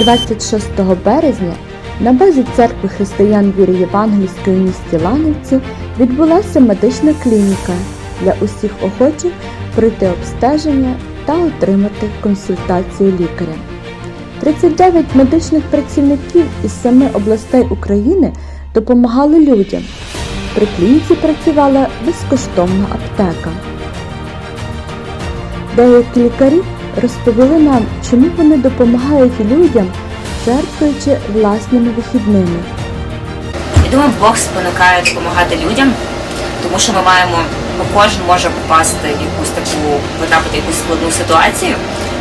26 березня на базі церкви християн віри Євангельської у місті Ланівці відбулася медична клініка для усіх охочих пройти обстеження та отримати консультацію лікаря. 39 медичних працівників із семи областей України допомагали людям. При клініці працювала безкоштовна аптека. Деякі лікарі розповіли нам, чому вони допомагають людям, жертвуючи власними вихідними. Я думаю, Бог спонукає допомагати людям, тому що ми маємо, ну, кожен може попасти в якусь таку, потрапити в якусь складну ситуацію,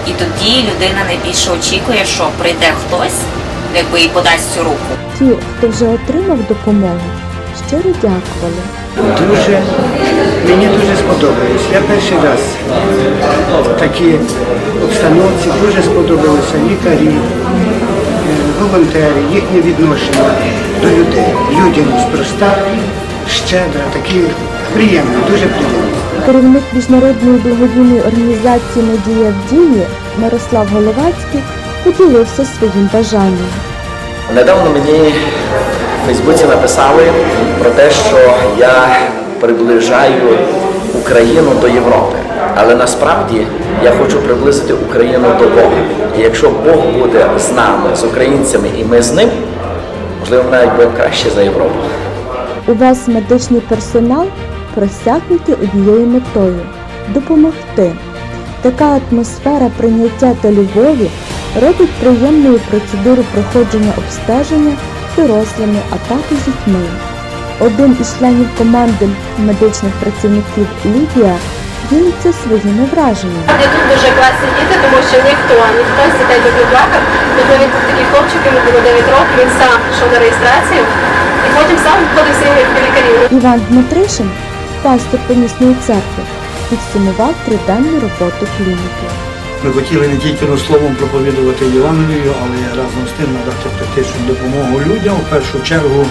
і тоді людина найбільше очікує, що прийде хтось, якби і подасть цю руку. Ті, хто вже отримав допомогу, щиро дякували. Дуже, мені дуже сподобалось. Я перший раз в такій обстановці дуже сподобалися лікарі, е, волонтери, їхнє відношення до людей. Людяність проста, щедра, такі приємні, дуже приємні. Керівник міжнародної благодійної організації Надія в дії Мирослав Головацький поділився своїм бажанням. Недавно мені Фейсбуці написали про те, що я приближаю Україну до Європи. Але насправді я хочу приблизити Україну до Бога. І якщо Бог буде з нами, з українцями, і ми з ним, можливо, навіть будемо краще за Європу. Увесь медичний персонал просякнутий однією метою допомогти. Така атмосфера прийняття та любові робить приємною процедуру проходження обстеження дорослими, а також дітьми. Один із членів команди медичних працівників Лідія ділиться своїми враженнями. Справді тут дуже класні діти, тому що ніхто, ніхто з дітей тут не плакав. Тобто він такий хлопчик, йому було 9 років, він сам пішов на реєстрацію і потім сам входив з до лікарів. Іван Дмитришин, пастор помісної церкви, підсумував триденну роботу клініки. Ми хотіли не тільки ну, словом проповідувати Євангелію, але разом з тим надати практичну допомогу людям, в першу чергу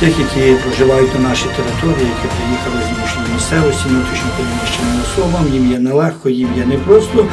тих, які проживають на нашій території, які приїхали з іншої місцевості, внутрішньо переміщеним особам, їм є нелегко, їм є непросто.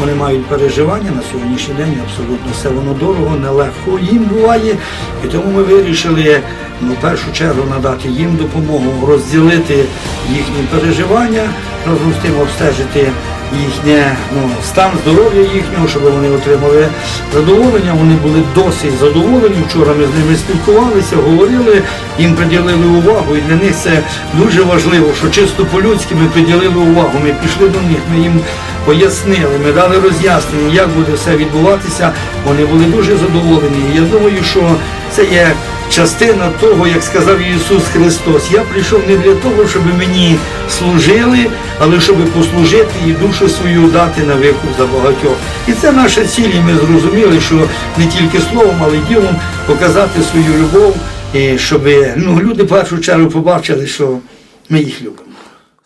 Вони мають переживання на сьогоднішній день, абсолютно все воно дорого, нелегко їм буває. І тому ми вирішили ну, в першу чергу надати їм допомогу, розділити їхні переживання, разом з тим обстежити їхнє ну, стан здоров'я їхнього, щоб вони отримали задоволення. Вони були досить задоволені. Вчора ми з ними спілкувалися, говорили, їм приділили увагу, і для них це дуже важливо, що чисто по-людськи ми приділили увагу. Ми пішли до них, ми їм пояснили, ми дали роз'яснення, як буде все відбуватися. Вони були дуже задоволені. Я думаю, що це є частина того, як сказав Ісус Христос. Я прийшов не для того, щоб мені служили, але щоб послужити і душу свою дати на викуп за багатьох. І це наша ціль, і ми зрозуміли, що не тільки словом, але й ділом показати свою любов, і щоб ну, люди в першу чергу побачили, що ми їх любимо.